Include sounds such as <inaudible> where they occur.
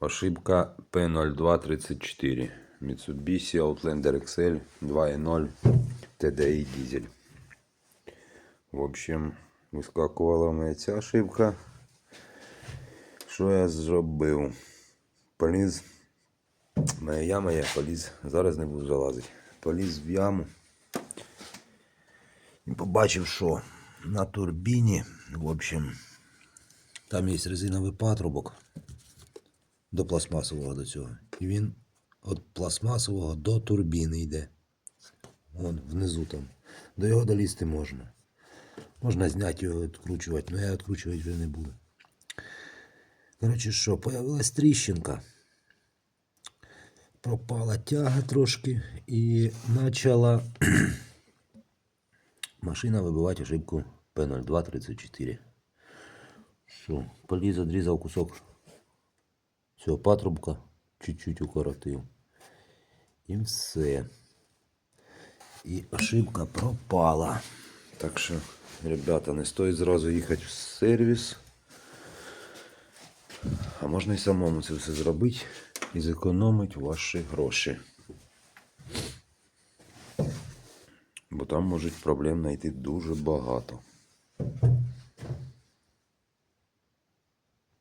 Ошибка P0234. Mitsubishi Outlander XL 2.0 TDI дизель. В общем, вискакувала мене ця ошибка. Що я зробив? Поліз. Моя яма я поліз. Зараз не буду залазити. Поліз в яму. І побачив, що на турбіні, в общем, там є резиновий патрубок до пластмасового до цього. І він від пластмасового до турбіни йде. Вон внизу там. До його долізти можна. Можна зняти його, відкручувати, але я відкручувати вже не буду. Коротше, що, появилась тріщинка. Пропала тяга трошки і почала <clears throat> машина вибивати ошибку P0234. Що, поліз, відрізав кусок цього патрубка, чуть-чуть укоротив. І все. І ошибка пропала. Так що, ребята, не стоїть зразу їхати в сервіс. А можна і самому це все зробити і зекономити ваші гроші. Бо там можуть проблем знайти дуже багато.